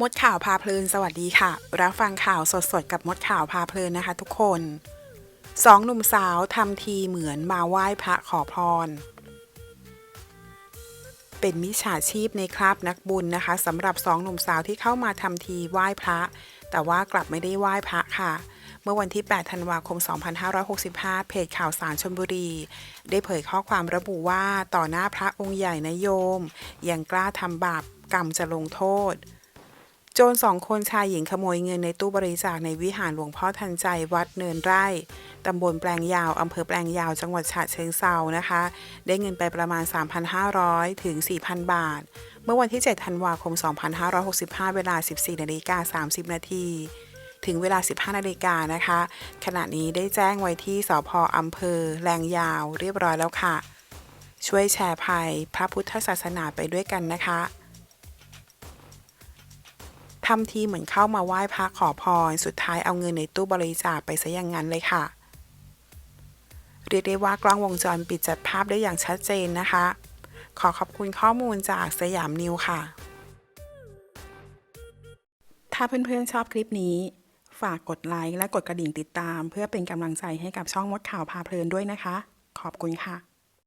มดข่าวพาเพลินสวัสดีค่ะ รับฟังข่าวสดๆ กับมดข่าวพาเพลินนะคะทุกคนสองหนุ่มสาวทำทีเหมือนมาไหว้พระขอพร เป็นมิจฉาชีพในคราบนักบุญนะคะสำหรับสองหนุ่มสาวที่เข้ามาทำทีไหว้พระ แต่ว่ากลับไม่ได้ไหว้พระค่ะเมื่อวันที่ 8 ธันวาคม 2565 เพจข่าวสารชลบุรี ได้เผยข้อความระบุว่าต่อหน้าพระองค์ใหญ่นะโยม ยังกล้าทำบาปกรรมจะลงโทษ โจรสองคนชายหญิงขโมยเงินในตู้บริจาคในวิหารหลวงพ่อทันใจวัดเนินไร่ ตำบลแปลงยาว อำเภอแปลงยาว จังหวัดฉะเชิงเซานะคะ ได้เงินไปประมาณ 3,500 ถึง 4,000 บาท เมื่อวันที่ 7 ธันวาคม 2565 เวลา 14นาฬิกา30 นาทีถึงเวลา 15 นาฬิกานะคะ ขณะนี้ได้แจ้งไว้ที่สพอำเภอ แรงยาว เรียบร้อยแล้วค่ะ ช่วยแชร์ภัย พระพุทธศาสนาไปด้วยกันนะคะ ทำทีเหมือนเข้ามาไหว้พระขอพร สุดท้ายเอาเงินในตู้บริจาคไปซะอย่างนั้นเลยค่ะ เรียกได้ว่ากล้องวงจรปิดจัดภาพได้อย่างชัดเจนนะคะ ขอขอบคุณข้อมูลจากสยามนิวค่ะ ถ้าเพื่อนๆชอบคลิปนี้ ฝากกดไลค์และกดกระดิ่งติดตาม เพื่อเป็นกำลังใจให้กับช่องมดข่าวพาเพลินด้วยนะคะ ขอบคุณค่ะ